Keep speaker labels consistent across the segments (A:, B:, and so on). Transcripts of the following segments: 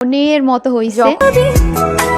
A: মনের মতো হয়েছে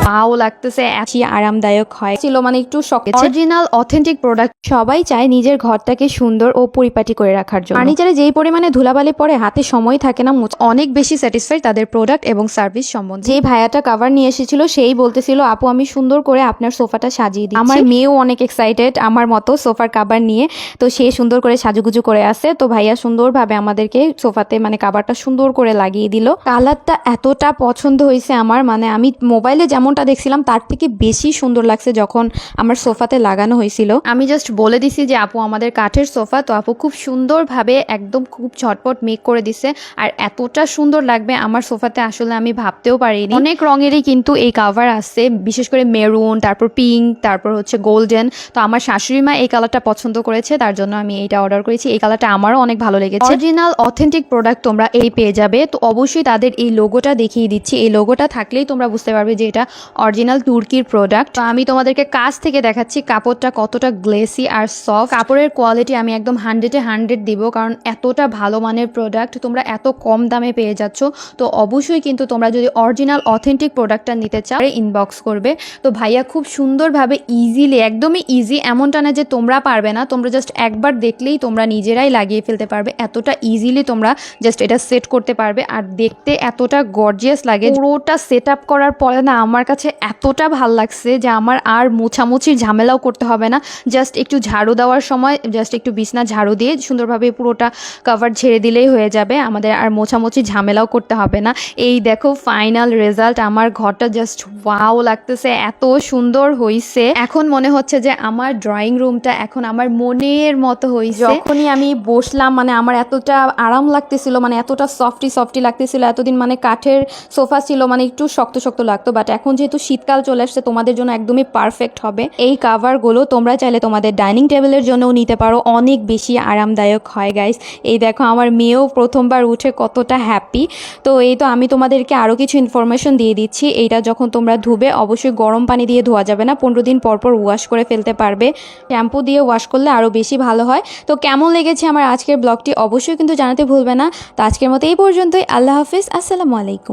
A: পাও লাগতেছে এতই আরামদায়ক হয়। ছিল মানে একটু শখ অরিজিনাল অথেন্টিক প্রোডাক্ট সবাই চায় নিজের ঘরটাকে সুন্দর ও পরিপাটি করে রাখার জন্য। ফার্নিচারে যেই পরিমাণে ধুলাবালি পড়ে হাতে সময় থাকে না অনেক বেশি স্যাটিসফাই তাদের প্রোডাক্ট এবং সার্ভিস সম্বন্ধে। যে ভাইয়াটা কভার নিয়ে এসেছিল সেই বলতেছিল আপু আমি সুন্দর করে আপনার সোফাটা সাজিয়ে দিই আমার মেয়েও অনেক এক্সাইটেড আমার মতো সোফার কাভার নিয়ে। তো সে সুন্দর করে সাজুগুজু করে আছে। তো ভাইয়া সুন্দরভাবে আমাদেরকে সোফাতে মানে কাভারটা সুন্দর করে লাগিয়ে দিল। কালারটা এতটা পছন্দ হয়েছে আমার মানে আমি মোবাইলে যেমনটা দেখছিলাম, তার থেকে বেশি সুন্দর লাগছে যখন আমার সোফাতে লাগানো হয়েছিল। আমি জাস্ট বলে দিছি যে, আপু, আমাদের কাঠের সোফা। তো আপু খুব সুন্দরভাবে একদম খুব ঝটপট মেক করে দিছে। আর এতটা সুন্দর লাগবে আমার সোফাতে আসলে আমি ভাবতেও পারিনি। অনেক রঙেরই কিন্তু এই কাভার আছে, বিশেষ করে মেরুন তারপর পিঙ্ক তারপর হচ্ছে গোল্ডেন তো আমার শাশুড়ি মা এই কালারটা পছন্দ করেছে, তার জন্য আমি এইটা অর্ডার করেছি। এই কালারটা আমারও অনেক ভালো লেগেছে। অরিজিনাল অথেন্টিক প্রোডাক্ট তোমরা এই পেয়ে যাবে। তো অবশ্যই তাদের এই লোগোটা দেখিয়ে দিচ্ছি। এই লোগোটা থাকলেই তোমরা বুঝতে পারবে যে এটা অরিজিনাল তুর্কির প্রোডাক্ট আমি তোমাদেরকে কাছ থেকে দেখাচ্ছি কাপড়টা কতটা গ্লেসি আর সফট কাপড়ের কোয়ালিটি আমি একদম হান্ড্রেডে হান্ড্রেড দিব, কারণ এতটা ভালো মানের প্রোডাক্ট তোমরা এত কম দামে পেয়ে যাচ্ছ। তো অবশ্যই কিন্তু তোমরা যদি অরিজিনাল অথেন্টিক প্রোডাক্টটা নিতে চাও ইনবক্স করবে। তো ভাইয়া খুব সুন্দরভাবে ইজিলি একদমই ইজি এমনটা না যে তোমরা পারবে না, তোমরা জাস্ট একবার দেখলেই তোমরা নিজেরাই লাগিয়ে ফেলতে পারবে। এতটা ইজিলি তোমরা জাস্ট এটা সেট করতে পারবে। আর দেখতে এতটা গর্জিয়াস লাগে। পুরোটা সেট আপ করার পরে না, আমার কাছে এতটা ভালো লাগছে যে আমার আর মোছামুছির ঝামেলাও করতে হবে না। জাস্ট একটু ঝাড়ু দেওয়ার সময় জাস্ট একটু বিছনা ঝাড়ু দিয়ে সুন্দরভাবে পুরোটা কভার ঝেড়ে দিলেই হয়ে যাবে। আমাদের আর মোছামুছি ঝামেলাও করতে হবে না। এই দেখো ফাইনাল রেজাল্ট আমার ঘরটা জাস্ট ওয়াও লাগতেছে, এত সুন্দর হইছে। এখন মনে হচ্ছে যে আমার ড্রয়িং রুমটা এখন আমার মনের মতো হইছে। যখনই আমি বসলাম মানে আমার এতটা আরাম লাগতেছিল মানে এতটা সফটি সফটি লাগতেছিল, এতদিন মানে কাঠের সোফা ছিল মানে একটু শক্ত শক্ত লাগতো বাট এখন যেহেতু শীতকাল চলে আসছে, তোমাদের জন্য একদমই পারফেক্ট হবে। এই কাভারগুলো তোমরা চাইলে তোমাদের ডাইনিং টেবিলের জন্যও নিতে পারো। অনেক বেশি আরামদায়ক হয় গাইস এই দেখো, আমার মেয়েও প্রথমবার উঠে কতটা হ্যাপি তো এই তো আমি তোমাদেরকে আরও কিছু ইনফরমেশন দিয়ে দিচ্ছি। এইটা যখন তোমরা ধুবে, অবশ্যই গরম পানি দিয়ে ধোয়া যাবে না। পনেরো দিন পর পর ওয়াশ করে ফেলতে পারবে। শ্যাম্পু দিয়ে ওয়াশ করলে আরও বেশি ভালো হয়। তো কেমন লেগেছে আমার আজকের ব্লগটি অবশ্যই কিন্তু জানাতে ভুলবে না। তো আজকের মতো এই পর্যন্তই। আল্লাহ হাফিজ। আসসালামু আলাইকুম।